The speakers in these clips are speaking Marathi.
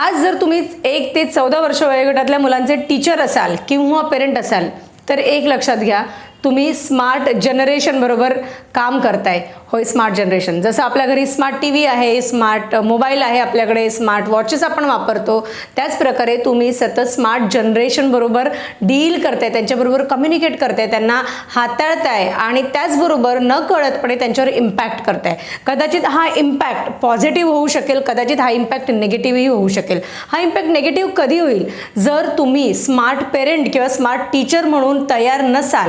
आज जर तुम्ही एक ते चौदा वर्ष वयोगटातल्या मुलांचे टीचर असाल किंवा पेरेंट असाल तर एक लक्षात घ्या तुम्ही स्मार्ट जनरेशनबरोबर काम करताय. होय स्मार्ट जनरेशन जसं आपल्या घरी स्मार्ट टी व्ही आहे स्मार्ट मोबाईल आहे आपल्याकडे स्मार्ट वॉचेस आपण वापरतो त्याचप्रकारे तुम्ही सतत स्मार्ट जनरेशनबरोबर डील करताय त्यांच्याबरोबर कम्युनिकेट करताय त्यांना हाताळताय आणि त्याचबरोबर न कळतपणे त्यांच्यावर इम्पॅक्ट करताय. कदाचित हा इम्पॅक्ट पॉझिटिव्ह होऊ शकेल कदाचित हा इम्पॅक्ट निगेटिव्हही होऊ शकेल. हा इम्पॅक्ट निगेटिव्ह कधी होईल? जर तुम्ही स्मार्ट पेरेंट किंवा स्मार्ट टीचर म्हणून तयार नसाल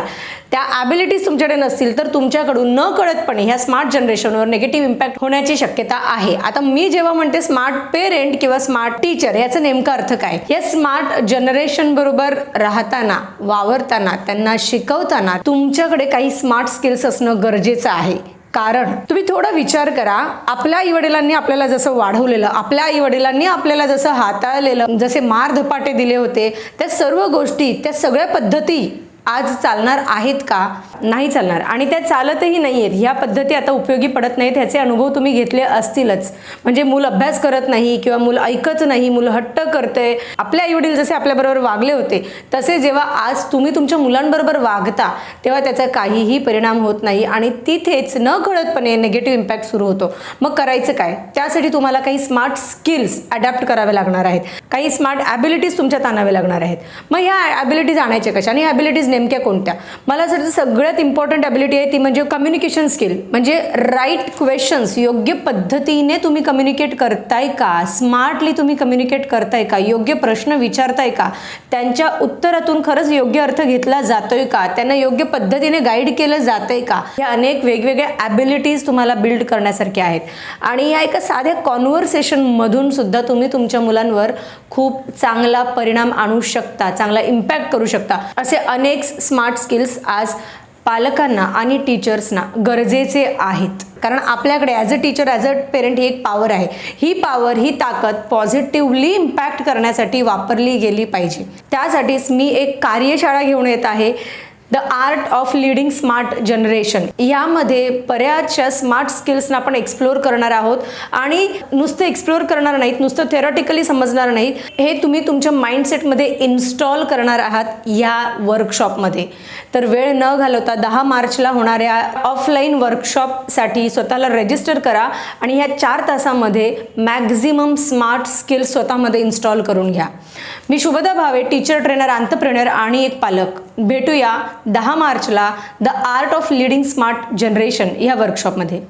त्या ॲबिलिटीज तुमच्याकडे नसतील तर तुमच्याकडून न कळतपणे ह्या स्मार्ट जनरेशनवर निगेटिव्ह इम्पॅक्ट होण्याची शक्यता आहे. आता मी जेव्हा म्हणते स्मार्ट पेरेंट किंवा स्मार्ट टीचर याचा नेमका अर्थ काय? या स्मार्ट जनरेशन बरोबर राहताना वावरताना त्यांना शिकवताना तुमच्याकडे काही स्मार्ट स्किल्स असणं गरजेचं आहे. कारण तुम्ही थोडा विचार करा आपल्या आई वडिलांनी आपल्याला जसं वाढवलेलं आपल्या आई वडिलांनी आपल्याला जसं हाताळलेलं जसे मार धपाटे दिले होते त्या सर्व गोष्टी त्या सगळ्या पद्धती आज चालणार आहेत का? नाही चालणार. आणि त्या चालतही नाही आहेत ह्या पद्धती आता उपयोगी पडत नाहीत ह्याचे अनुभव तुम्ही घेतले असतीलच. म्हणजे मूल अभ्यास करत नाही किंवा मूल ऐकत नाही मूल हट्ट करते. आपले आईवडील जसे आपल्याबरोबर वागले होते तसे जेव्हा आज तुम्ही तुमच्या मुलांबरोबर वागता तेव्हा त्याचा काहीही परिणाम होत नाही आणि तिथेच न कळतपणे निगेटिव्ह इम्पॅक्ट सुरू होतो. मग करायचं काय? त्यासाठी तुम्हाला काही स्मार्ट स्किल्स अडॅप्ट करावे लागणार आहेत. काही स्मार्ट ॲबिलिटीज तुमच्यात आणावे लागणार आहेत. मग ह्या ॲबिलिटीज आणायच्या कशा आणि ॲबिलिटीज नेमक्या कोणत्या? मला असं वाटतं सगळ्यात इम्पॉर्टंट ॲबिलिटी आहे ती म्हणजे कम्युनिकेशन स्किल म्हणजे राईट क्वेश्चन्स योग्य पद्धतीने तुम्ही कम्युनिकेट करताय का? स्मार्टली तुम्ही कम्युनिकेट करताय का? योग्य प्रश्न विचारताय का? त्यांच्या उत्तरातून खरंच योग्य अर्थ घेतला जातोय का? त्यांना योग्य पद्धतीने गाईड केलं जातंय का? या अनेक वेगवेगळ्या ॲबिलिटीज तुम्हाला बिल्ड करण्यासारख्या आहेत. आणि या एका साध्या कॉन्व्हर्सेशनमधून सुद्धा तुम्ही तुमच्या मुलांवर खूप चांगला परिणाम आणू शकता चांगला इम्पॅक्ट करू शकता. असे अनेक स्मार्ट स्किल्स आज पालकांना आणि टीचर्सना गरजेचे आहेत. कारण आपल्याकडे as a teacher as a parent ही एक पॉवर आहे. ही पावर ही ताकद पॉझिटिव्हली इम्पॅक्ट करण्यासाठी वापरली गेली पाहिजे. त्यासाठीच मी एक कार्यशाळा घेऊन येत आहे. The art of leading smart generation. यामध्ये बऱ्याचशा स्मार्ट स्किल्सना आपण एक्सप्लोअर करणार आहोत आणि नुसतं एक्सप्लोअर करणार नाहीत नुसतं थेरॉटिकली समजणार नाहीत हे तुम्ही तुमच्या माइंडसेटमध्ये इन्स्टॉल करणार आहात या वर्कशॉपमध्ये तर वेळ न घालवता दहा मार्चला होणाऱ्या ऑफलाईन वर्कशॉपसाठी स्वतःला रजिस्टर करा आणि ह्या चार तासामध्ये मॅक्झिमम स्मार्ट स्किल्स स्वतःमध्ये इन्स्टॉल करून घ्या. मी Shubhada Bhave teacher trainer entrepreneur आणि एक पालक. भेटूया दहा मार्चला the art of leading smart generation या वर्कशॉपमध्ये